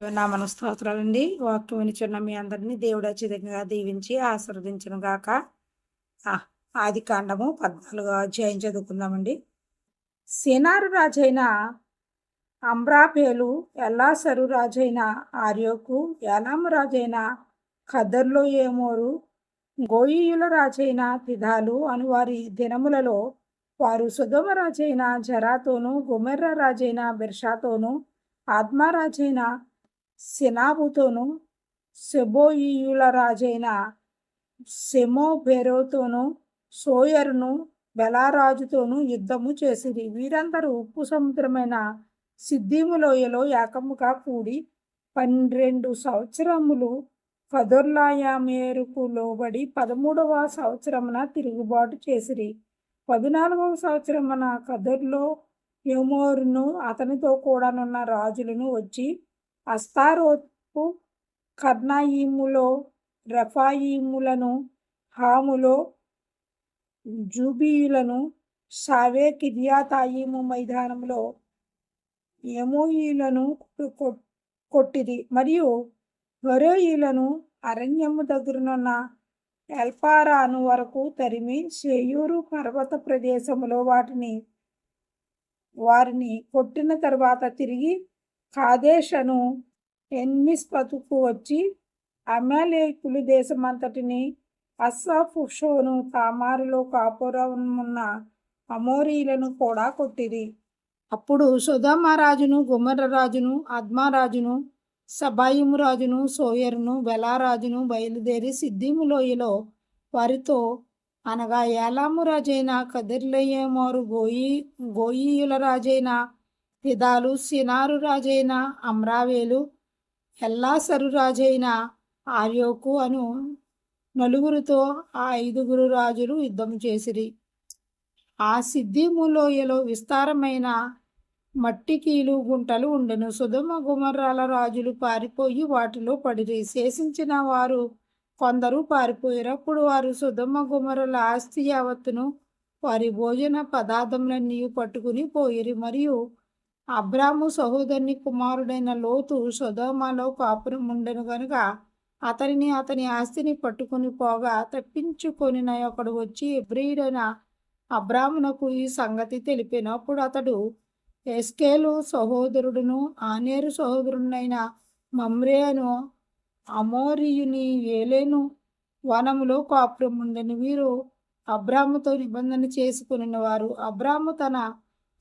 నా మనస్తోత్రాలండి వాక్యం వినిచున్న మీ అందరినీ దేవుడు అత్యధికంగా దీవించి ఆశీర్వదించను గాక. ఆది కాండము పద్నాలుగో అధ్యాయం చదువుకుందామండి. సేనారు రాజైన అంబ్రాపేలు ఎల్లాసరు రాజైన ఆర్యోకు ఎలాము రాజైన ఖద్దర్లో ఏమోరు గోయియుల రాజైన తిధాలు అని వారి దినములలో వారు సుధమ రాజైన జరాతోను గుమెర్ర రాజైన బిర్షాతోను ఆత్మరాజైన సినాబుతోనూ సెబోయియుల రాజైన సెమోబెరోతోనూ సోయర్ను సోయరును బెలారాజుతోనూ యుద్ధము చేసిరి. వీరందరూ ఉప్పు సముద్రమైన సిద్ధిము లోయలో ఏకముగా కూడి పన్నెండు సంవత్సరములు మేరుకు లోబడి పదమూడవ సంవత్సరమున తిరుగుబాటు చేసిరి. పద్నాలుగవ సంవత్సరమున కదుర్లో యోమోరును అతనితో కూడానున్న రాజులను వచ్చి అస్తారోతు కర్ణాయిములో రఫాయిములను హాములో జూబీయులను షావే కిర్యాతాయిము మైదానంలో యమోయిలను కొట్టిది మరియు వరోయిలను అరణ్యము దగ్గరనున్న ఎల్పారాను వరకు తరిమి సేయూరు పర్వత ప్రదేశంలో వాటిని వారిని కొట్టిన తర్వాత తిరిగి కాదేశను ఎన్మిస్పతుకు వచ్చి అమాలేకులు దేశమంతటిని అస్సాఫుషోను తామారులో కాపురమున్న అమోరీలను కూడా కొట్టిరి. అప్పుడు సుధామారాజును గుమర్రరాజును అద్మారాజును సబాయిమురాజును సోయరును బెలారాజును బయలుదేరి సిద్ధిములోయలో వారితో అనగా ఏలాము రాజైన కదిర్లయ్యేమోరు గోయి గోయియుల రాజైన హిదాలు సినారు రాజైన అమ్రావేలు ఎల్లాసరు రాజైన ఆర్యోకు అను నలుగురితో ఆ ఐదుగురు రాజులు యుద్ధం చేసిరి. ఆ సిద్ధిములోయలో విస్తారమైన మట్టికీలు గుంటలు ఉండెను. సుధమ గుమర్రాల రాజులు పారిపోయి వాటిలో పడిరి. శేషించిన వారు కొందరు పారిపోయారు. అప్పుడు వారు సుధమ గుమరల ఆస్తి యావత్తును వారి భోజన పదార్థములన్నీ పట్టుకుని పోయిరి. మరియు అబ్రాము సహోదరుని కుమారుడైన లోతు సుధోమలో కాపురం ఉండెను గనుక అతనిని అతని ఆస్తిని పట్టుకుని పోగా తప్పించుకొని ఒకడు వచ్చి ఎబ్రియుడైన అబ్రామునకు ఈ సంగతి తెలిపినప్పుడు అతడు ఎస్కేలు సహోదరుడును ఆనేరు సహోదరుడైన మమ్రేను అమోరియుని ఏలేను వనములో కాపురం ఉండని వీరు అబ్రాముతో నిబంధన చేసుకుని వారు అబ్రాము తన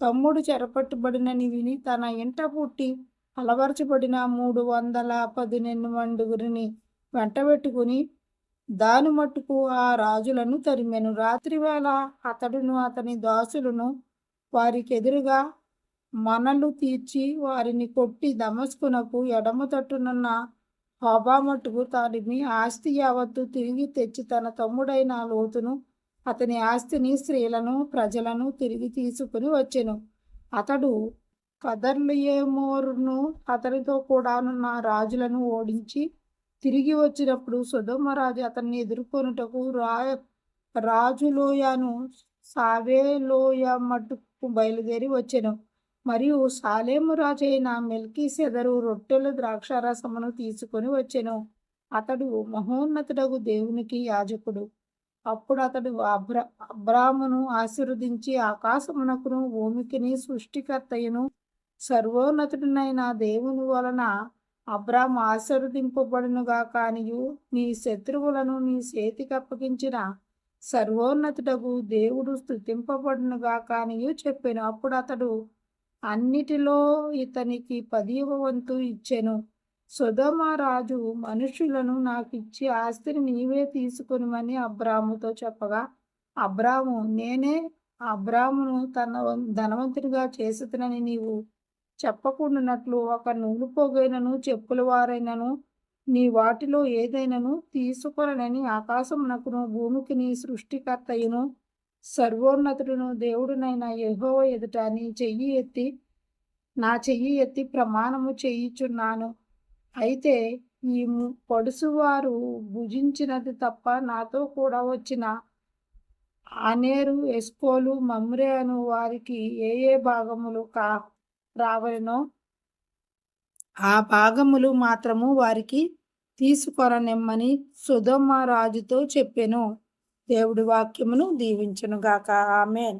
తమ్ముడు చెరపట్టుబడినని విని తన ఇంట పుట్టి అలవరచబడిన మూడు వందల పదిహేను మండుగురిని వెంటబెట్టుకుని దాని మట్టుకు ఆ రాజులను తరిమెను. రాత్రివేళ అతడును అతని దాసులను వారికి ఎదురుగా మనలు తీర్చి వారిని కొట్టి దమస్కునకు ఎడమ తట్టునున్న హోబా మట్టుకు తరిమి ఆస్తి యావత్తు తిరిగి తెచ్చి తన తమ్ముడైన లోతును అతని ఆస్తిని స్త్రీలను ప్రజలను తిరిగి తీసుకుని వచ్చెను. అతడు కదర్లియేమోరును అతనితో కూడానున్న రాజులను ఓడించి తిరిగి వచ్చినప్పుడు సుధమరాజు అతన్ని ఎదుర్కొనుటకు రా రాజులోయను సావేలోయ మట్టుకు బయలుదేరి వచ్చెను. మరియు సాలేము రాజైన మెల్కీ సెదరు రొట్టెలు ద్రాక్షారసమును తీసుకొని వచ్చెను. అతడు మహోన్నతుడగు దేవునికి యాజకుడు. అప్పుడు అతడు అబ్రా అబ్రామును ఆశీర్వదించి ఆకాశమునకును భూమికిని సృష్టికర్తయ్యను సర్వోన్నతుడినైన దేవుని వలన అబ్రామ్ ఆశీర్వదింపబడునుగా కానియు నీ శత్రువులను నీ చేతికి అప్పగించిన సర్వోన్నతుడకు దేవుడు స్థుతింపబడునుగా కానియు చెప్పాను. అప్పుడు అతడు అన్నిటిలో ఇతనికి పదివ వంతు ఇచ్చెను. సుధమరాజు మనుషులను నాకు ఇచ్చి ఆస్తిని నీవే తీసుకునిమని అబ్రాముతో చెప్పగా అబ్రాము నేనే అబ్రామును తన ధనవంతుడిగా చేస్తునని నీవు చెప్పకుండానట్లు ఒక నూలు పొగైనను చెప్పుల వారైనను నీ వాటిలో ఏదైనాను తీసుకొనని ఆకాశమునకును భూమికి నీ సృష్టికర్తయును సర్వోన్నతుడును దేవుడునైన యహో ఎదుట నీ చెయ్యి ఎత్తి నా చెయ్యి ఎత్తి ప్రమాణము చేయుచున్నాను. అయితే ఈ పొడుసువారు భుజించినది తప్ప నాతో కూడా వచ్చిన అనేరు ఎస్కోలు మమ్రే అను వారికి ఏ ఏ భాగములు కా రావలనో ఆ భాగములు మాత్రము వారికి తీసుకొననిమ్మని సుధమ్మ రాజుతో చెప్పెను. దేవుడి వాక్యమును దీవించునుగాక. ఆమెన్.